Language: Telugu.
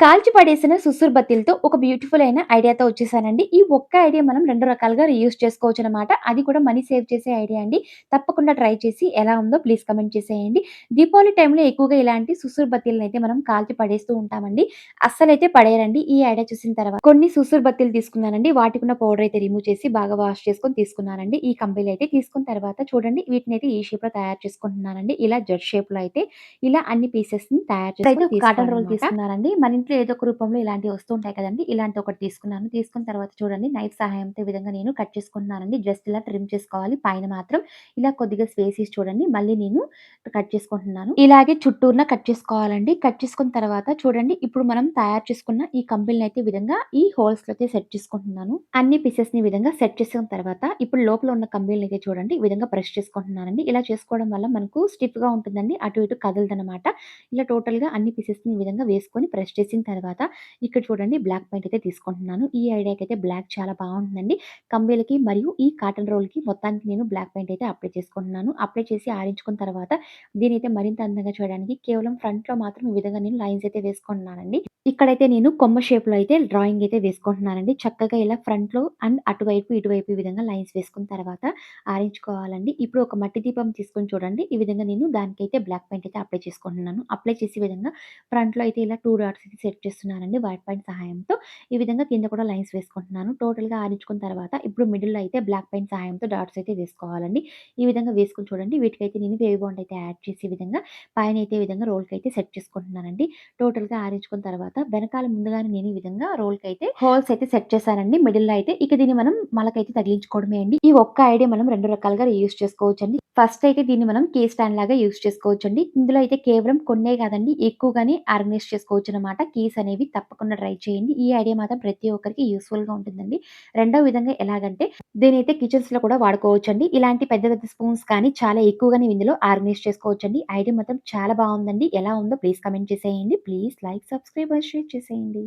కాల్చి పడేసిన సుసురు బత్తిలతో ఒక బ్యూటిఫుల్ అయిన ఐడియాతో వచ్చేసానండి. ఈ ఒక్క ఐడియా మనం 2 రకాలుగా రీయూజ్ చేసుకోవచ్చనమాట. అది కూడా మనీ సేవ్ చేసే ఐడియా అండి. తప్పకుండా ట్రై చేసి ఎలా ఉందో ప్లీజ్ కామెంట్ చేసేయండి. దీపావళి టైంలో ఎక్కువగా ఇలాంటి సుసురు బత్తీలనైతే మనం కాల్చి పడేస్తూ ఉంటామండి. అస్సలైతే పడేయరండి ఈ ఐడియా చూసిన తర్వాత. కొన్ని సుసురు బత్తీలు తీసుకున్నానండి. వాటికున్న పౌడర్ అయితే రిమూవ్ చేసి బాగా వాష్ చేసుకొని తీసుకున్నానండి. ఈ కంబీలైతే తీసుకున్న తర్వాత చూడండి వీటినైతే ఈ షేప్‌లో తయారు చేసుకుంటున్నానండి. ఇలా జెడ్ షేప్‌లో అయితే ఇలా అన్ని పీసెస్‌ని తయారు చేసుకొని ఇప్పుడైతే ఒక కాటన్ రోల్. తీసుకున్నానండి. మన ఇంట్లో ఏదో ఒక రూపంలో ఇలాంటివి వస్తూ ఉంటాయి ఇలాంటి ఒకటి తీసుకున్నాను. తీసుకున్న తర్వాత చూడండి నైఫ్ సహాయంతో విధంగా నేను కట్ చేసుకుంటున్నానండి. జస్ట్ ఇలా ట్రిమ్ చేసుకోవాలి. పైన మాత్రం ఇలా కొద్దిగా స్పేస్ చూడండి. మళ్ళీ నేను కట్ చేసుకుంటున్నాను. ఇలాగే చుట్టూరున కట్ చేసుకోవాలండి. కట్ చేసుకున్న తర్వాత చూడండి ఇప్పుడు మనం తయారు చేసుకున్న ఈ కంబిల్‌నైతే అయితే విధంగా ఈ హోల్స్‌లో అయితే సెట్ చేసుకుంటున్నాను. అన్ని పీసెస్ని విధంగా సెట్ చేసుకున్న తర్వాత ఇప్పుడు లోపల ఉన్న కంబీలనైతే చూడండి ఈ విధంగా ప్రెస్ చేసుకుంటున్నానండి. ఇలా చేసుకోవడం వల్ల మనకు స్టిఫ్‌గా ఉంటుందండి. అటు ఇటు కదలదనమాట. ఇలా టోటల్గా అన్ని పీసెస్ని విధంగా వేసుకొని ప్రెస్ చేసిన తర్వాత ఇక్కడ చూడండి బ్లాక్ పెయింట్ అయితే తీసుకుంటున్నాను. ఈ ఐడియాకైతే బ్లాక్ చాలా బాగుంటుందండి. కంబీలకి మరియు ఈ కాటన్ రోల్‌కి మొత్తానికి నేను బ్లాక్ పెయింట్ అయితే అప్లై చేసుకుంటున్నాను. అప్లై చేసి ఆరించుకున్న తర్వాత దీని అయితే మరింత అందంగా చేయడానికి కేవలం ఫ్రంట్‌లో మాత్రం ఈ విధంగా నేను లైన్స్ అయితే వేసుకుంటున్నానండి. ఇక్కడైతే నేను కొమ్మ షేప్‌లో అయితే డ్రాయింగ్ అయితే వేసుకుంటున్నానండి. చక్కగా ఇలా ఫ్రంట్‌లో అండ్ అటువైపు, ఇటువైపు ఈ విధంగా లైన్స్ వేసుకున్న తర్వాత ఆరించుకోవాలండి. ఇప్పుడు ఒక మట్టి దీపం తీసుకొని చూడండి. ఈ విధంగా నేను దానికైతే బ్లాక్ పెయింట్ అయితే అప్లై చేసుకుంటున్నాను. అప్లై చేసి విధంగా ఫ్రంట్‌లో అయితే ఇలా టూ డాట్స్ అయితే సెట్ చేస్తున్నానండి వైట్ పెయింట్ సహాయంతో. ఈ విధంగా కింద కూడా లైన్స్ వేసుకుంటున్నాను. టోటల్‌గా ఆరించుకున్న తర్వాత ఇప్పుడు మిడిల్‌లో అయితే బ్లాక్ పెయింట్ సహాయంతో డాట్స్ అయితే వేసుకోవాలండి. ఈ విధంగా వేసుకొని చూడండి. వీటికైతే నేను వేవ్ బాండ్ అయితే యాడ్ చేసి విధంగా పైన అయితే విధంగా రోల్‌కి అయితే సెట్ చేసుకుంటున్నానండి. టోటల్‌గా ఆరించుకున్న తర్వాత వెనకాల ముందుగానే నేను ఈ విధంగా రోల్‌కైతే హోల్స్ అయితే సెట్ చేశానండి. మిడిల్‌లో అయితే ఇక దీన్ని మనం మలకైతే తగిలించుకోవడమే అండి. ఈ ఒక్క ఐడియా మనం రెండు రకాలుగా యూజ్ చేసుకోవచ్చు అండి ఫస్ట్ అయితే దీన్ని మనం కీ స్టాండ్ లాగా యూస్ చేసుకోవచ్చు అండి ఇందులో అయితే కేవలం కొన్నే కాదండి ఎక్కువగానే ఆర్గనైజ్ చేసుకోవచ్చు అనమాట కీస్ అనేవి తప్పకుండా ట్రై చేయండి. ఈ ఐడియా మాత్రం ప్రతి ఒక్కరికి యూజ్‌ఫుల్‌గా ఉంటుందండి. రెండో విధంగా ఎలాగంటే దీని అయితే కిచెన్స్ కిచెన్స్‌లో కూడా వాడుకోవచ్చు అండి ఇలాంటి పెద్ద పెద్ద స్పూన్స్ కానీ చాలా ఎక్కువగానే ఇందులో ఆర్గనైజ్ చేసుకోవచ్చండి. ఐడియా మాత్రం చాలా బాగుందండి. ఎలా ఉందో ప్లీజ్ కమెంట్ చేసేయండి. ప్లీజ్ లైక్, సబ్స్క్రైబ్, షేర్ చేసేయండి.